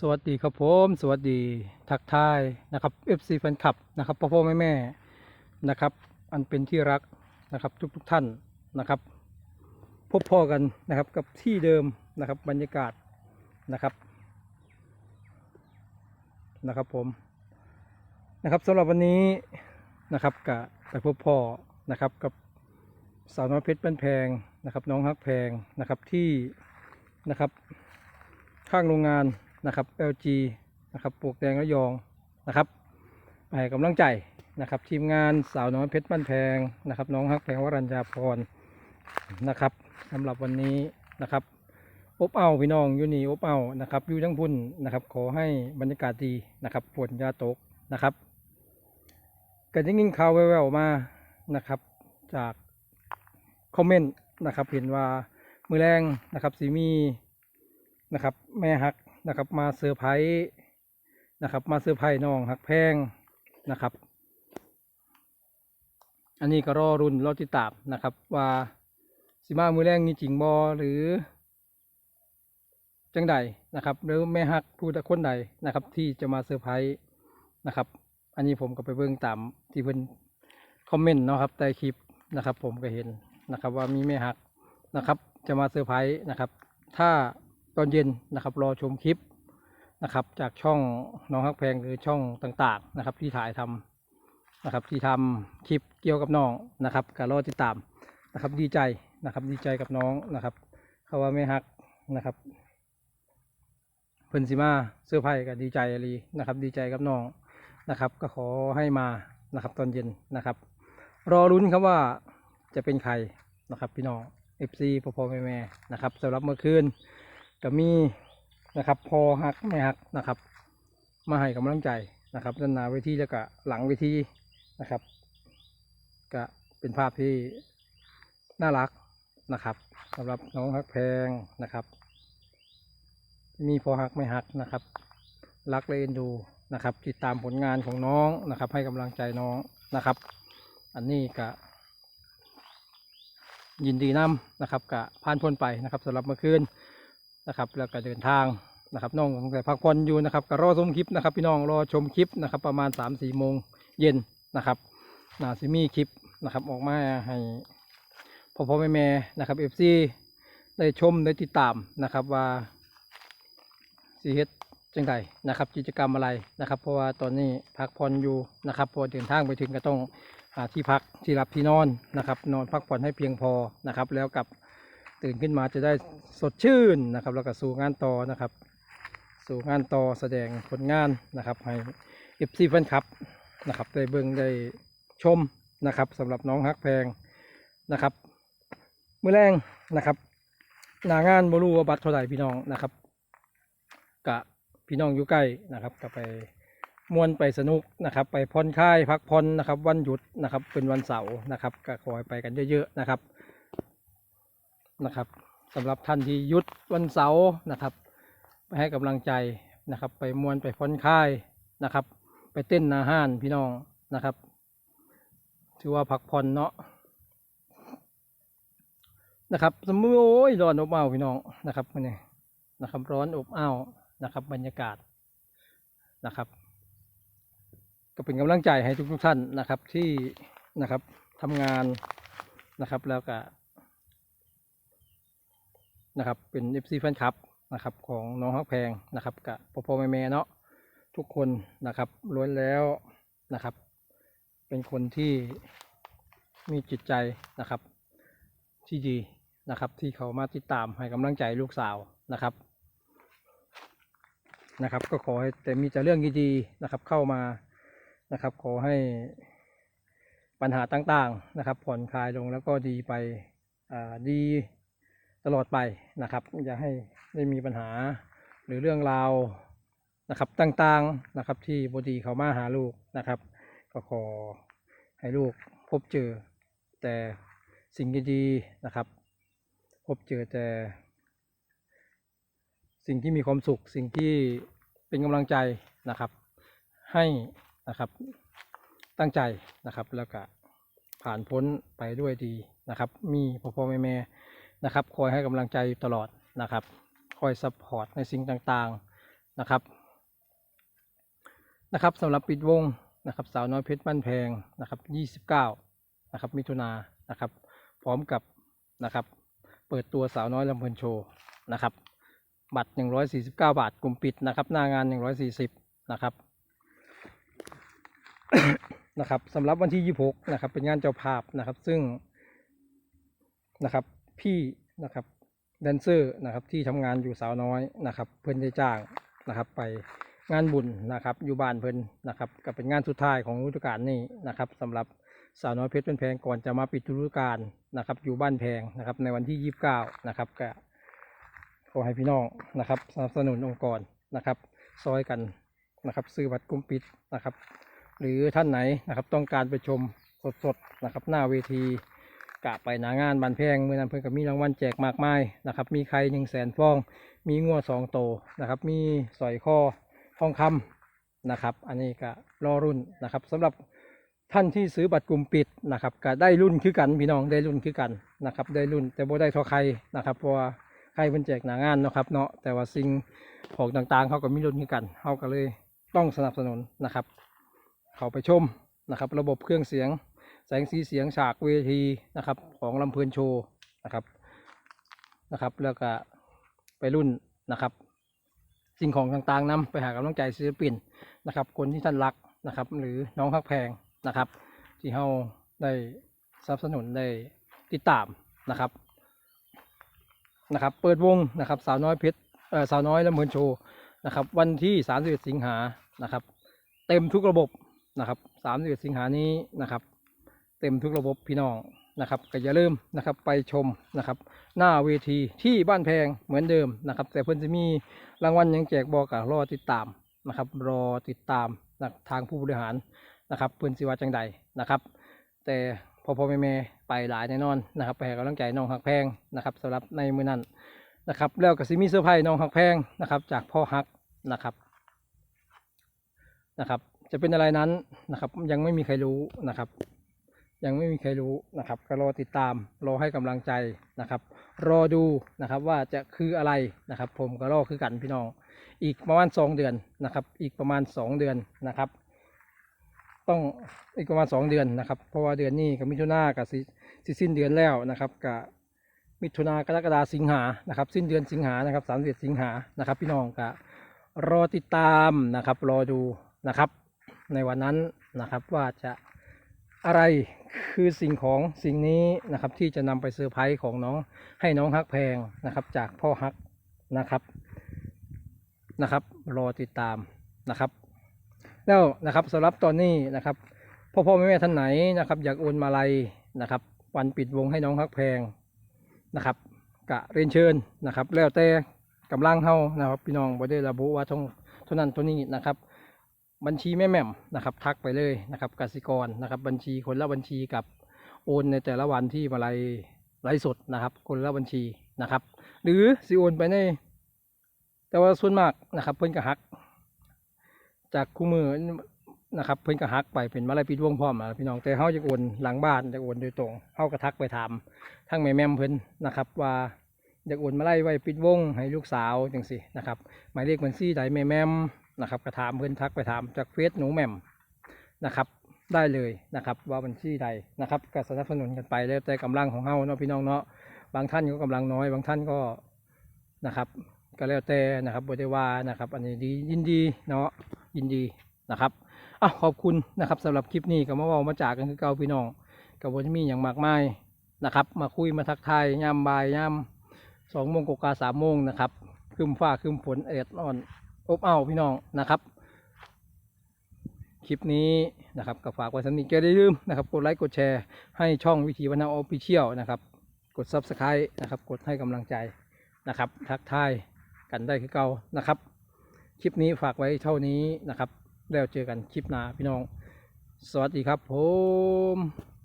สวัสดีครับผมสวัสดีทักทายนะครับ FC แฟนคลับนะครับพ่อพ่อแม่แม่นะครับ อันเป็นที่รักนะครับทุกทุกท่านนะครับ พบพ่อกันนะครับกับที่เดิมนะครับบรรยากาศนะครับนะครับผมนะครับสำหรับวันนี้นะครับกับไปพบพ่อนะครับกับสาวน้อยเพชรบ้านแพงนะครับ น้องฮักแพงนะครับที่นะครับข้างโรงงาน นะครับ LG นะครับปลวกแดงระยองนะครับไปให้กำลังใจนะครับ ทีมงานสาวน้อยเพชรบ้านแพงนะครับ น้องฮักแพงวรัญญาพรนะครับสำหรับวันนี้นะครับอบเอาพี่น้องอยู่นี่อบเอานะครับอยู่ทั้งพุ่นนะครับ ขอให้บรรยากาศดีนะครับฝนยาตกนะครับก็ได้ยินข่าวแววๆมานะครับ จากคอมเมนต์นะครับ เห็นว่ามือแรงนะครับสีมีนะครับ แม่ฮัก นะครับมาเซอร์ไพรส์นะครับ มาเซอร์ไพรส์น้องฮักแพงนะครับ อันนี้ก็รอรุ่นรอติดตามนะครับ ว่าสิมามือแรงนี่จริงบอหรือ จังใดนะครับหรือแม่ฮักผู้ใดคนใดนะครับ ที่จะมาเซอร์ไพรส์นะครับ อันนี้ผมก็ไปเบิ่งตามที่เพิ่นคอมเมนต์เนาะครับใต้คลิปนะครับ ผมก็เห็นนะครับ ว่ามีแม่ฮักนะครับ จะมาเซอร์ไพรส์นะครับ ถ้าตอนเย็นนะครับ รอชมคลิป นะครับ จากช่องน้องฮักแพงหรือช่องต่างๆนะครับ ที่ถ่ายทำนะครับ ที่ทำคลิปเกี่ยวกับน้องนะครับก็รอติดตามนะครับ ดีใจนะครับ ดีใจกับน้องนะครับเขาว่าไม่ฮักนะครับเพิ่นสิมาเสื้อร์ไผ่ก็ดีใจอะไรนะครับ ดีใจกับน้องนะครับ ก็ขอให้มานะครับ ตอนเย็นนะครับ รอรุ้นครับว่าจะเป็นใครนะครับ พี่น้อง FC พ่อพ่อแม่แม่นะครับสำหรับเมื่อคืนก็มี นะครับ พอหักไม่หักนะครับ มาให้กำลังใจนะครับด้านหน้าเวทีแล้วก็หลังเวทีนะครับ ก็เป็นภาพที่น่ารักนะครับสำหรับน้องฮักแพงนะครับ มีพอหักไม่หักนะครับ รักและเอ็นดูนะครับ ติดตามผลงานของน้องนะครับ ให้กำลังใจน้องนะครับ อันนี้ก็ยินดีนำนะครับกะผ่านพ้นไปนะครับสำหรับเมื่อคืน นะครับแล้วก็เดินทางนะครับน้องแต่พักผ่อนอยู่นะครับก็รอชมคลิปนะครับ พี่น้องรอชมคลิปนะครับ ประมาณ3ามสี่โมงเย็นนะครับนาซิมีคลิปนะครับ ออกมาให้พ่อพ่อแม่แม่นะครับเอฟซีได้ชมได้ติดตามนะครับว่าสีเฮ็ดจังใดนะครับ กิจกรรมอะไรนะครับ เพราะว่าตอนนี้พักผ่อนอยู่นะครับพอเดินทางไปถึงก็ต้องหาที่พักที่รับที่นอนนะครับ นอนพักผ่อนให้เพียงพอนะครับ แล้วกับ ตื่นขึ้นมาจะได้สดชื่นนะครับ แล้วก็สู่งานต่อนะครับ สู่งานต่อแสดงผลงานนะครับให้เอฟซีแฟนคลับนะครับได้เบิ่งได้ชมนะครับสำหรับน้องฮักแพงนะครับมือแรงนะครับหนางานบรูวบัตรเท่าไหร่พี่น้องนะครับกะพี่น้องอยู่ใกล้นะครับก็ไปมวนไปสนุกนะครับ ไปผ่อนคลายพักผ่อนนะครับ วันหยุดนะครับเป็นวันเสาร์นะครับก็ขอให้ไปกันเยอะๆนะครับ นะครับสำหรับท่านที่ยุดวันเสาร์นะครับ ไปให้กำลังใจนะครับ ไปมวนไปผ่อนคลายนะครับ ไปเต้นอาหารพี่น้องนะครับ ถือว่าพักผ่อนเนาะนะครับสมมติโอ้ยร้อนอบอ้าวพี่น้องนะครับมันนี่นะครับ ร้อนอบอ้าวนะครับ บรรยากาศนะครับ ก็เป็นกำลังใจให้ทุกๆท่านนะครับที่นะครับทำงานนะครับแล้วก็ นะครับเป็น FC แฟนคลับนะครับของน้องฮักแพงนะครับกับพ่อพ่อแม่แม่เนาะทุกคนนะครับล้วนแล้วนะครับ เป็นคนที่มีจิตใจนะครับ ที่ดีนะครับ ที่เขามาติดตามให้กำลังใจลูกสาวนะครับนะครับ ก็ขอให้แต่มีแต่เรื่องดีๆนะครับเข้ามานะครับ ขอให้ปัญหาต่างๆนะครับ ผ่อนคลายลงแล้วก็ดีไปดี ตลอดไปนะครับ อย่าให้ได้มีปัญหาหรือเรื่องราวนะครับต่างๆนะครับที่บดีเขามาหาลูกนะครับ ก็ขอให้ลูกพบเจอแต่สิ่งดีๆนะครับ พบเจอแต่ สิ่งที่มีความสุข สิ่งที่เป็นกำลังใจนะครับ ให้นะครับตั้งใจนะครับแล้วก็ผ่านพ้นไปด้วยดีนะครับ มีพ่อพ่อแม่แม่ นะครับ คอยให้กำลังใจตลอดนะครับ คอยซัพพอร์ตในสิ่งต่างๆนะครับ นะครับสำหรับปิดวงนะครับสาวน้อยเพชรบ้านแพงนะครับ 29 นะครับ มิถุนานนะครับ พร้อมกับนะครับ เปิดตัวสาวน้อยลำเพลินโชว์นะครับ บัตร 149 บาทกลุ่มปิดนะครับ หน้างาน 140 นะครับนะครับสำหรับวันที่ 26 นะครับ เป็นงานเจ้าภาพนะครับ ซึ่งนะครับ พี่นะครับแดนเซอร์นะครับที่ทำงานอยู่สาวน้อยนะครับ เพิ่อนได้จ้างนะครับ ไปงานบุญนะครับ อยู่บ้านเพิ่อนนะครับก็เป็นงานสุดท้ายของฤดูกาลนี้นะครับสำหรับสาวน้อยเพชรเป็นแพงก่อนจะมาปิดฤดูกาลนะครับ อยู่บ้านแพงนะครับ ในวันที่29นะครับก็ขอให้พี่น้องนะครับ สนับสนุนองค์กรนะครับซอยกันนะครับ ซื้อบัตรกุมปิดนะครับ หรือท่านไหนนะครับต้องการไปชมสดๆนะครับ หน้าเวที กะไปหนางานบันแพงเมื่อนั้นเพิ่นก็มีรางวัลแจกมากมายนะครับมีใครหนึ่งแสนฟอง มีงัวสองโตนะครับ มีสอยคอทองคำนะครับ อันนี้ก็รอรุ่นนะครับสำหรับท่านที่ซื้อบัตรกลุ่มปิดนะครับก็ได้รุ่นคือกันพี่น้องได้รุ่นคือกันนะครับได้รุ่นแต่บ่ได้เท่าใครนะครับเพราะว่าให้เพิ่นแจกหนางานเนาะครับเนาะแต่ว่าสิ่งของต่างๆเขาก็มีรุ่นคือกันเขาก็เลยต้องสนับสนุนนะครับ เขาไปชมนะครับ ระบบเครื่องเสียง แสงสีเสียงฉากเวทีนะครับของลำเพลินโชว์นะครับนะครับ แล้วก็ไปรุ่นนะครับ สิ่งของต่างๆนํไปหากำลังใจศิลปินนะครับ คนที่ท่านรักนะครับ หรือน้องฮักแพงนะครับ ที่เขาได้สนับสนุนได้ติดตามนะครับนะครับ เปิดวงนะครับ สาวน้อยเพชรเอ่อสาวน้อยลำเพลินโชว์นะครับ วันที่ 31 สิงหานะครับ เต็มทุกระบบนะครับ 31 สิงหานี้นะครับ เต็มทุกระบบพี่น้องนะครับก็อย่าลืมนะครับไปชมนะครับหน้าเวทีที่บ้านแพงเหมือนเดิมนะครับ แต่เพิ่อนจะมีรางวัลยังแจกบอกรอติดตามนะครับรอติดตามนะทางผู้บริหารนะครับเพิ่อนสิวาจังใดนะครับ แต่พอพอแม่แม่ไปหลายแน่นอนนะครับไปให้กำลังใจน้องหักแพงนะครับสำหรับในมือนั้นนะครับแล้วก็สิมีเซอร์ไพรส์น้องหักแพงนะครับ จากพ่อฮักนะครับนะครับ จะเป็นอะไรนั้นนะครับยังไม่มีใครรู้นะครับ ยังไม่มีใครรู้นะครับ ก็รอติดตามรอให้กำลังใจนะครับ รอดูนะครับว่าจะคืออะไรนะครับ ผมก็รอคือกันพี่น้อง อีกประมาณสองเดือนนะครับ อีกประมาณสองเดือนนะครับ ต้องอีกประมาณสองเดือนนะครับ เพราะว่าเดือนนี้กับมิถุนากับสิสิสิ้นเดือนแล้วนะครับกับมิถุนากรกฎาสิงหานะครับ สิ้นเดือนสิงหานะครับสามสิบสิงหานะครับ พี่น้องก็รอติดตามนะครับ รอดูนะครับ ในวันนั้นนะครับว่าจะอะไร คือสิ่งของสิ่งนี้นะครับที่จะนำไปเซอร์ไพรส์ของน้องให้น้องฮักแพงนะครับ จากพ่อฮักนะครับนะครับ รอติดตามนะครับ แล้วนะครับสำหรับตอนนี้นะครับพ่อพ่อแม่แม่ท่านไหนนะครับ อยากโอนมาลัยนะครับ วันปิดวงให้น้องฮักแพงนะครับกะเรียนเชิญนะครับ แล้วแต่กำลังเฮานะครับ พี่น้องบ่ได้ระบุว่าท่องเท่านั้นเท่านี้นะครับ บัญชีแม่แม่มนะครับ ทักไปเลยนะครับกสิกรนะครับ บัญชีคนละบัญชีกับโอนในแต่ละวันที่มาลัยไลสดนะครับ คนละบัญชีนะครับ หรือสิโอนไปใน แต่ว่าส่วนมากนะครับ เพิ่นก็หัก จากคู่มือนะครับเพิ่นก็หักไปเป็นมาลัยปิดวงพร้อมอะพี่น้องแต่เฮาจะโอนหลังบ้านจะโอนโดยตรงเฮาก็ทักไปถามทั้งแม่แม่มเพิ่นนะครับ ว่าอยากโอนมาไล่ไว้ปิดวงให้ลูกสาวจังสินะครับ หมายเลขบัญชีใดแม่แม่ม นะครับก็ถามเพิ่นทักไปถามจากเฟซหนูแหม่มนะครับได้เลยนะครับว่าบัญชีใดนะครับก็สนับสนุนกันไปแล้วแต่กำลังของเฮาเนาะพี่น้องเนาะบางท่านก็กำลังน้อย บางท่านก็นะครับก็แล้วแต่นะครับบได้ว่านะครับ อันนี้ดียินดีเนาะยินดีนะครับอะขอบคุณนะครับสำหรับคลิปนี้ก็มาว่ามาจากกันคือเก่าพี่น้องกับวันมีอย่างมากมายนะครับ มาคุยมาทักทายยามบ่ายยามสองโมงกว่าสามโมงนะครับครึมฟ้าครึมฝนแอดอ่อน อบอ้าวพี่น้องนะครับ คลิปนี้นะครับก็ฝากไว้สำหรับนี้แกได้ลืมนะครับกดไลค์กดแชร์ให้ช่องวิธีวันนาออฟฟิเชียลนะครับ กด subscribe นะครับ กดให้กำลังใจนะครับ ทักทายกันได้คือเก่านะครับ คลิปนี้ฝากไว้เท่านี้นะครับ แล้วเจอกันคลิปหน้าพี่น้อง สวัสดีครับผม